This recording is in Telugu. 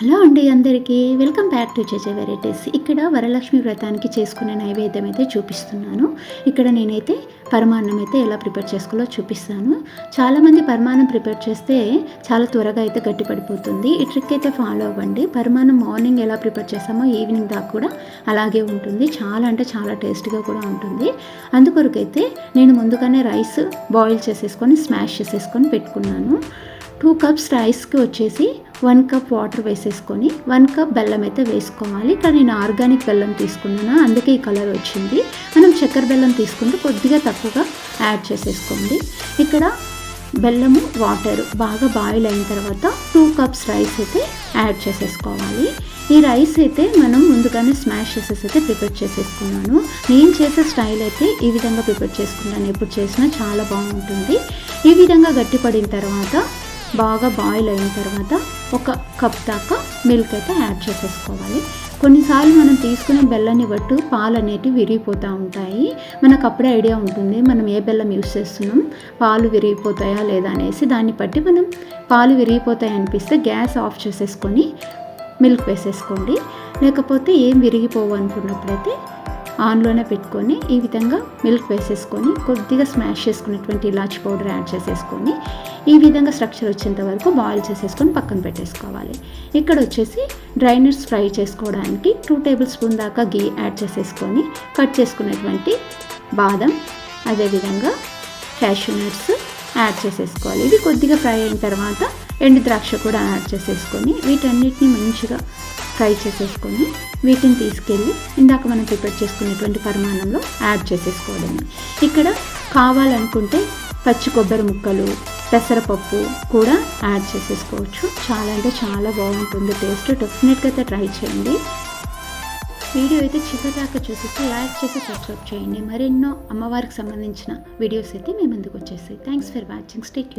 హలో అండి అందరికీ. Welcome back to చేజే varieties. ఇక్కడ వరలక్ష్మి వ్రతానికి చేసుకునే నైవేద్యం అయితే చూపిస్తున్నాను. ఇక్కడ నేనైతే పరమాన్నం అయితే ఎలా ప్రిపేర్ చేసుకోవాలో చూపిస్తాను. చాలామంది పరమాన్నం ప్రిపేర్ చేస్తే చాలా త్వరగా అయితే గట్టిపడిపోతుంది. ఈ ట్రిక్ అయితే ఫాలో అవ్వండి. పరమాన్నం మార్నింగ్ ఎలా ప్రిపేర్ చేస్తామో ఈవినింగ్ దాకా కూడా అలాగే ఉంటుంది. చాలా అంటే చాలా టేస్ట్గా కూడా ఉంటుంది. అందుకొరకైతే నేను ముందుగానే రైస్ బాయిల్ చేసేసుకొని స్మాష్ చేసేసుకొని పెట్టుకున్నాను. టూ కప్స్ రైస్కి వచ్చేసి వన్ కప్ వాటర్ వేసేసుకొని వన్ కప్ బెల్లం అయితే వేసుకోవాలి. ఇక్కడ నేను ఆర్గానిక్ బెల్లం తీసుకున్నాను? అందుకే ఈ కలర్ వచ్చింది. మనం చక్కెర బెల్లం తీసుకుంటే కొద్దిగా తక్కువగా యాడ్ చేసేసుకోండి. ఇక్కడ బెల్లము వాటర్ బాగా బాయిల్ అయిన తర్వాత టూ కప్స్ రైస్ అయితే యాడ్ చేసేసుకోవాలి. ఈ రైస్ అయితే మనం ముందుగానే స్మాష్ చేసేసి అయితే ప్రిపేర్ చేసేసుకున్నాను. నేను చేసే స్టైల్ అయితే ఈ విధంగా ప్రిపేర్ చేసుకున్నాను. ఎప్పుడు చేసినా చాలా బాగుంటుంది. ఈ విధంగా గట్టిపడిన తర్వాత బాగా బాయిల్ అయిన తర్వాత ఒక కప్ దాకా మిల్క్ అయితే యాడ్ చేసేసుకోవాలి. కొన్నిసార్లు మనం తీసుకునే బెల్లాన్ని బట్టు పాలు అనేటివి విరిగిపోతూ ఉంటాయి. మనకు అప్పుడే ఐడియా ఉంటుంది మనం ఏ బెల్లం యూస్ చేస్తున్నాం పాలు విరిగిపోతాయా లేదా అనేసి. దాన్ని బట్టి మనం పాలు విరిగిపోతాయి అనిపిస్తే గ్యాస్ ఆఫ్ చేసేసుకొని మిల్క్ వేసేసుకోండి. లేకపోతే ఏం విరిగిపోవు అనుకున్నప్పుడైతే ఆన్లోనే పెట్టుకొని ఈ విధంగా మిల్క్ వేసేసుకొని కొద్దిగా స్మాష్ చేసుకున్నటువంటి ఇలాచి పౌడర్ యాడ్ చేసేసుకొని ఈ విధంగా స్ట్రక్చర్ వచ్చేంత వరకు బాయిల్ చేసేసుకొని పక్కన పెట్టేసుకోవాలి. ఇక్కడ వచ్చేసి డ్రై నట్స్ ఫ్రై చేసుకోవడానికి టూ టేబుల్ స్పూన్ దాకా గీ యాడ్ చేసేసుకొని కట్ చేసుకున్నటువంటి బాదం అదేవిధంగా క్యాషూ నట్స్ యాడ్ చేసేసుకోవాలి. ఇది కొద్దిగా ఫ్రై అయిన తర్వాత ఎండు ద్రాక్ష కూడా యాడ్ చేసేసుకొని వీటన్నిటిని మంచిగా ఫ్రై చేసేసుకొని వీటిని తీసుకెళ్ళి ఇందాక మనం ప్రిపేర్ చేసుకునేటువంటి పరిమాణంలో యాడ్ చేసేసుకోవడమే. ఇక్కడ కావాలనుకుంటే పచ్చి కొబ్బరి ముక్కలు పెసరపప్పు కూడా యాడ్ చేసేసుకోవచ్చు. చాలా అంటే చాలా బాగుంటుంది. టేస్ట్ డెఫినెట్గా అయితే ట్రై చేయండి. వీడియో అయితే చివరిదాకా చూసేసి లైక్ చేసి సబ్స్క్రైబ్ చేయండి. మరెన్నో అమ్మవారికి సంబంధించిన వీడియోస్ అయితే మేము ముందుకు వచ్చేసాయి థ్యాంక్స్ ఫర్ వాచింగ్ స్టేట్ యూ